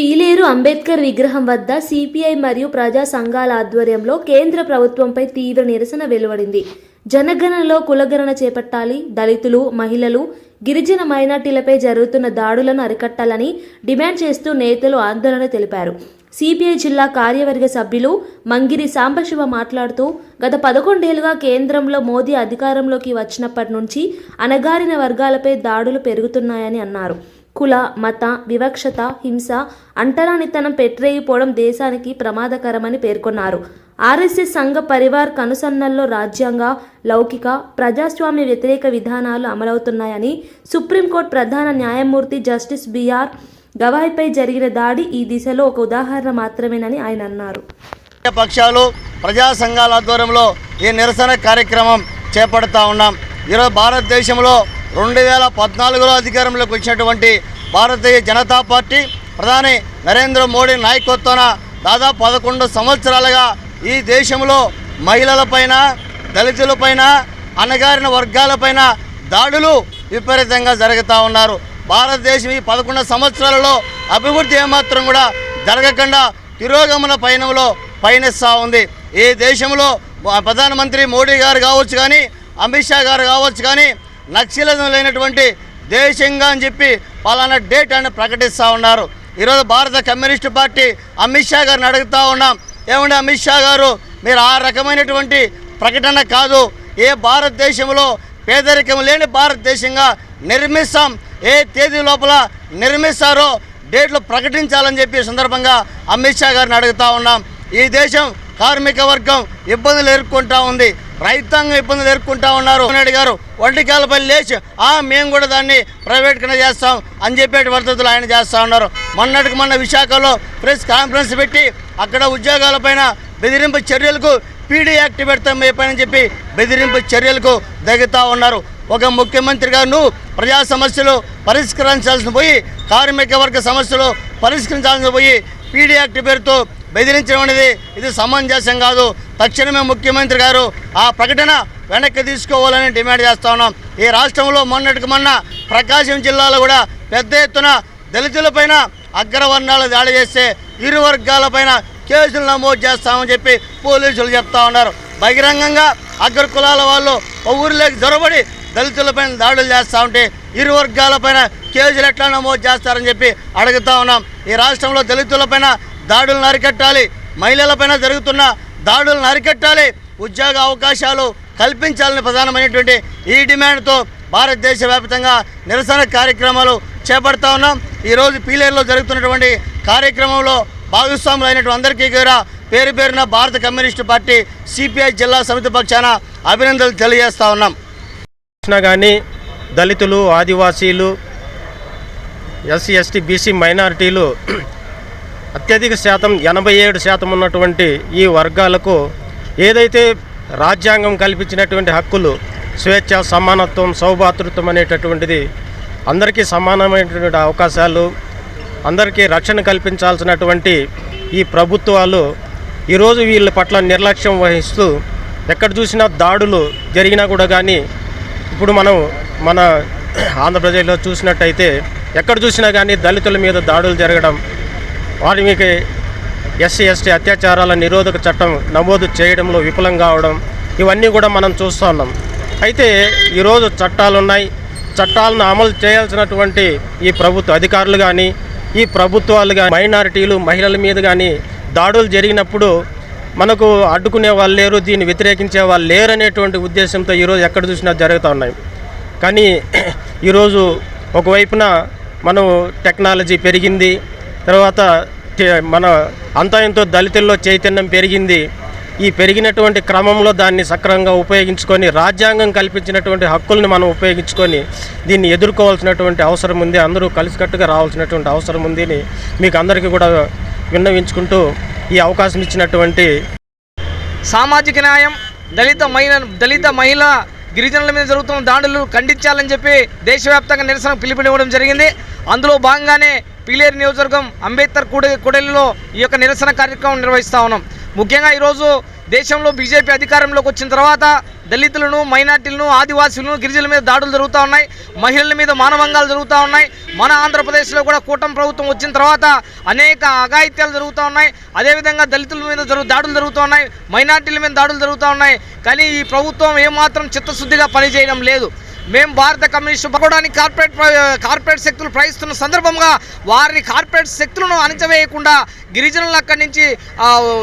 పీలేరు అంబేద్కర్ విగ్రహం వద్ద సిపిఐ మరియు ప్రజా సంఘాల ఆధ్వర్యంలో కేంద్ర ప్రభుత్వంపై తీవ్ర నిరసన వెలువడింది. జనగణనలో కులగణన చేపట్టాలి దళితులు మహిళలు గిరిజన మైనార్టీలపై జరుగుతున్న దాడులను అరికట్టాలని డిమాండ్ చేస్తూ నేతలు ఆందోళన తెలిపారు. సిపిఐ జిల్లా కార్యవర్గ సభ్యులు మంగిరి సాంబశివ మాట్లాడుతూ గత పదకొండేళ్ళుగా కేంద్రంలో మోదీ అధికారంలోకి వచ్చినప్పటి నుంచి అణగారిన వర్గాలపై దాడులు పెరుగుతున్నాయని అన్నారు. కుల మత వివక్షత హింస అంటరానితనం పెట్టరేగిపోవడం దేశానికి ప్రమాదకరమని పేర్కొన్నారు. ఆర్ఎస్ఎస్ సంఘ పరివార్ కనుసన్నల్లో రాజ్యాంగ లౌకిక ప్రజాస్వామ్య వ్యతిరేక విధానాలు అమలవుతున్నాయని సుప్రీంకోర్టు ప్రధాన న్యాయమూర్తి జస్టిస్ బిఆర్ గవాయ్పై జరిగిన దాడి ఈ దిశలో ఒక ఉదాహరణ మాత్రమేనని ఆయన అన్నారు. పక్షాలు ప్రజా సంఘాల ఆధ్వర్యంలో ఈ నిరసన కార్యక్రమం చేపడతా ఉన్నాం. ఈరోజు భారతదేశంలో రెండు వేల పద్నాలుగులో అధికారంలోకి వచ్చినటువంటి భారతీయ జనతా పార్టీ ప్రధాని నరేంద్ర మోడీ నాయకత్వాన దాదాపు పదకొండు సంవత్సరాలుగా ఈ దేశంలో మహిళలపైన దళితులపైన అణగారిన వర్గాలపైన దాడులు విపరీతంగా జరుగుతూ ఉన్నారు. భారతదేశం ఈ పదకొండు సంవత్సరాలలో అభివృద్ధి ఏమాత్రం కూడా జరగకుండా తిరోగమన పయనంలో పయనిస్తూ ఉంది. ఈ దేశంలో ప్రధానమంత్రి మోడీ గారు కావచ్చు కానీ అమిత్ షా గారు కావచ్చు కానీ నక్సలిజం లేనటువంటి దేశంగా అని చెప్పి పలానా డేట్ అని ప్రకటిస్తూ ఉన్నారు. ఈరోజు భారత కమ్యూనిస్టు పార్టీ అమిత్ షా గారిని అడుగుతూ ఉన్నాం. ఏమండి అమిత్ షా గారు? మీరు ఆ రకమైనటువంటి ప్రకటన కాదు ఏ భారతదేశంలో పేదరికం లేని భారతదేశంగా నిర్మిస్తాం ఏ తేదీ లోపల నిర్మిస్తారో డేట్లు ప్రకటించాలని చెప్పి సందర్భంగా అమిత్ షా గారిని అడుగుతూ ఉన్నాం. ఈ దేశం కార్మిక వర్గం ఇబ్బందులు ఎదుర్కొంటా ఉంది. రైతాంగం ఇబ్బందులు ఎదుర్కొంటా ఉన్నారు. నాయుడు గారు వంటికాలపై లేచి ఆ మేము కూడా దాన్ని ప్రైవేట్ కింద చేస్తాం అని చెప్పేటి పద్ధతులు ఆయన చేస్తూ ఉన్నారు. మొన్నటికి మొన్న విశాఖలో ప్రెస్ కాన్ఫరెన్స్ పెట్టి అక్కడ ఉద్యోగాలపైన బెదిరింపు చర్యలకు పీడీ యాక్ట్ పెడతాం పైన చెప్పి బెదిరింపు చర్యలకు దిగుతా ఉన్నారు. ఒక ముఖ్యమంత్రి గారు ప్రజా సమస్యలు పరిష్కరించాల్సిన పోయి కార్మిక వర్గ సమస్యలు పరిష్కరించాల్సిన పోయి పీడీ యాక్ట్ పేరుతో బెదిరించడం అనేది ఇది సమంజసం కాదు. తక్షణమే ముఖ్యమంత్రి గారు ఆ ప్రకటన వెనక్కి తీసుకోవాలని డిమాండ్ చేస్తా ఉన్నాం. ఈ రాష్ట్రంలో మొన్నటికి మొన్న ప్రకాశం జిల్లాలో కూడా పెద్ద ఎత్తున దళితులపైన అగ్రవర్ణాలు దాడి చేస్తే ఇరు వర్గాలపైన కేసులు నమోదు చేస్తామని చెప్పి పోలీసులు చెప్తా ఉన్నారు. బహిరంగంగా అగ్ర కులాల వాళ్ళు ఊరిలోకి దొరబడి దళితులపైన దాడులు చేస్తూ ఉంటే ఇరు వర్గాలపైన కేసులు ఎట్లా నమోదు చేస్తారని చెప్పి అడుగుతా ఉన్నాం. ఈ రాష్ట్రంలో దళితులపైన దాడులను అరికట్టాలి మహిళలపైన జరుగుతున్న దాడులను అరికట్టాలి ఉద్యోగ అవకాశాలు కల్పించాలని ప్రధానమైనటువంటి ఈ డిమాండ్తో భారతదేశ వ్యాప్తంగా నిరసన కార్యక్రమాలు చేపడతా ఉన్నాం. ఈరోజు పీలేరులో జరుగుతున్నటువంటి కార్యక్రమంలో భాగస్వాములు అయినటువంటి అందరికీ కూడా పేరు పేరున భారత కమ్యూనిస్టు పార్టీ సిపిఐ జిల్లా సమితి పక్షాన అభినందనలు తెలియజేస్తా ఉన్నాం. కృష్ణ కానీ దళితులు ఆదివాసీలు ఎస్సీ ఎస్టీ బీసీ మైనారిటీలు అత్యధిక శాతం ఎనభై ఏడు శాతం ఉన్నటువంటి ఈ వర్గాలకు ఏదైతే రాజ్యాంగం కల్పించినటువంటి హక్కులు స్వేచ్ఛ సమానత్వం సౌభాతృత్వం అనేటటువంటిది అందరికీ సమానమైనటువంటి అవకాశాలు అందరికీ రక్షణ కల్పించాల్సినటువంటి ఈ ప్రభుత్వాలు ఈరోజు వీళ్ళ పట్ల నిర్లక్ష్యం వహిస్తూ ఎక్కడ చూసినా దాడులు జరిగినా కూడా కానీ ఇప్పుడు మనం మన ఆంధ్రప్రదేశ్లో చూసినట్టయితే ఎక్కడ చూసినా కానీ దళితుల మీద దాడులు జరగడం వాల్మీకి ఎస్సీ ఎస్టీ అత్యాచారాల నిరోధక చట్టం నమోదు చేయడంలో విఫలం కావడం ఇవన్నీ కూడా మనం చూస్తూ ఉన్నాం. అయితే ఈరోజు చట్టాలు ఉన్నాయి చట్టాలను అమలు చేయాల్సినటువంటి ఈ ప్రభుత్వ అధికారులు కానీ ఈ ప్రభుత్వాలు కానీ మైనారిటీలు మహిళల మీద కానీ దాడులు జరిగినప్పుడు మనకు అడ్డుకునే వాళ్ళు లేరు దీన్ని వ్యతిరేకించే వాళ్ళు లేరు అనేటువంటి ఉద్దేశంతో ఈరోజు ఎక్కడ చూసినా జరుగుతూ ఉన్నాయి. కానీ ఈరోజు ఒకవైపున మనం టెక్నాలజీ పెరిగింది. తర్వాత మన అంతయంతో దళితుల్లో చైతన్యం పెరిగింది. ఈ పెరిగినటువంటి క్రమంలో దాన్ని సక్రమంగా ఉపయోగించుకొని రాజ్యాంగం కల్పించినటువంటి హక్కుల్ని మనం ఉపయోగించుకొని దీన్ని ఎదుర్కోవాల్సినటువంటి అవసరం ఉంది. అందరూ కలిసికట్టుగా రావాల్సినటువంటి అవసరం ఉంది అని మీకు అందరికీ కూడా విన్నవించుకుంటూ ఈ అవకాశం ఇచ్చినటువంటి సామాజిక న్యాయం దళిత మహిళ దళిత మహిళ గిరిజనుల మీద జరుగుతున్న దాడులు ఖండించాలని చెప్పి దేశవ్యాప్తంగా నిరసన పిలుపునివ్వడం జరిగింది. అందులో భాగంగానే పీలేరు నియోజకవర్గం అంబేద్కర్ కూడ కూడలిలో ఈ యొక్క నిరసన కార్యక్రమం నిర్వహిస్తూ ఉన్నాం. ముఖ్యంగా ఈరోజు దేశంలో బీజేపీ అధికారంలోకి వచ్చిన తర్వాత దళితులను మైనార్టీలను ఆదివాసులను గిరిజనుల మీద దాడులు జరుగుతూ ఉన్నాయి. మహిళల మీద మానవంగాలు జరుగుతూ ఉన్నాయి. మన ఆంధ్రప్రదేశ్లో కూడా కూటమి ప్రభుత్వం వచ్చిన తర్వాత అనేక అఘాయిత్యాలు జరుగుతూ ఉన్నాయి. అదేవిధంగా దళితుల మీద జరుగు దాడులు జరుగుతూ ఉన్నాయి. మైనార్టీల మీద దాడులు జరుగుతూ ఉన్నాయి. కానీ ఈ ప్రభుత్వం ఏమాత్రం చిత్తశుద్ధిగా పనిచేయడం లేదు. మేము భారత కమ్యూనిస్టు పకోడానికి కార్పొరేట్ కార్పొరేట్ శక్తులు ప్రయిస్తున్న సందర్భంగా వారిని కార్పొరేట్ శక్తులను అణిచివేయకుండా గిరిజనులు అక్కడి నుంచి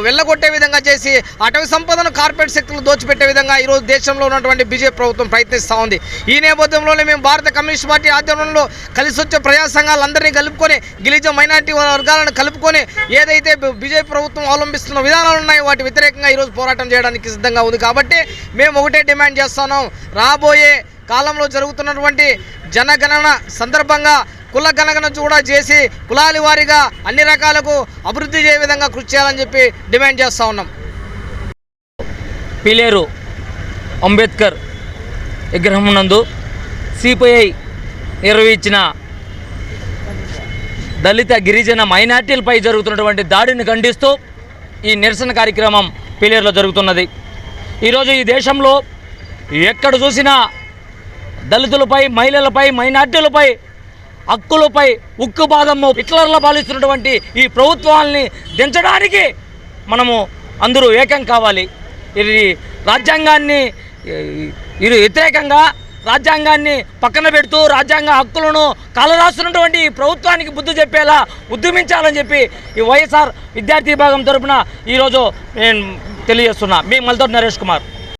వెళ్ళగొట్టే విధంగా చేసి అటవీ సంపదను కార్పొరేట్ శక్తులు దోచిపెట్టే విధంగా ఈరోజు దేశంలో ఉన్నటువంటి బీజేపీ ప్రభుత్వం ప్రయత్నిస్తూ ఉంది. ఈ నేపథ్యంలోనే మేము భారత కమ్యూనిస్ట్ పార్టీ ఆధ్వర్యంలో కలిసి వచ్చే ప్రజా సంఘాలందరినీ కలుపుకొని గిరిజన మైనార్టీ వర్గాలను కలుపుకొని ఏదైతే బీజేపీ ప్రభుత్వం అవలంబిస్తున్న విధానాలు ఉన్నాయో వాటి వ్యతిరేకంగా ఈరోజు పోరాటం చేయడానికి సిద్ధంగా ఉంది. కాబట్టి మేము ఒకటే డిమాండ్ చేస్తున్నాం. రాబోయే కాలంలో జరుగుతున్నటువంటి జనగణన సందర్భంగా కుల గణన కూడా చేసి కులాల వారిగా అన్ని రకాలకు అభివృద్ధి చేయ విధంగా కృషి చేయాలని చెప్పి డిమాండ్ చేస్తూ ఉన్నాం. పిలేరు అంబేద్కర్ విగ్రహం నందు సిపిఐ నిర్వహించిన దళిత గిరిజన మైనార్టీలపై జరుగుతున్నటువంటి దాడిని ఖండిస్తూ ఈ నిరసన కార్యక్రమం పిలేరులో జరుగుతున్నది. ఈరోజు ఈ దేశంలో ఎక్కడ చూసినా దళితులపై మహిళలపై మైనార్టీలపై హక్కులపై ఉక్కు భాగము హిట్లర్ల పాలిస్తున్నటువంటి ఈ ప్రభుత్వాల్ని దించడానికి మనము అందరూ ఏకం కావాలి. ఇది రాజ్యాంగాన్ని ఇది వ్యతిరేకంగా రాజ్యాంగాన్ని పక్కన పెడుతూ రాజ్యాంగ హక్కులను కాలరాస్తున్నటువంటి ఈ ప్రభుత్వానికి బుద్ధి చెప్పేలా ఉద్యమించాలని చెప్పి ఈ వైఎస్ఆర్ విద్యార్థి విభాగం తరఫున ఈరోజు నేను తెలియజేస్తున్నా. మీ మల్తో నరేష్ కుమార్.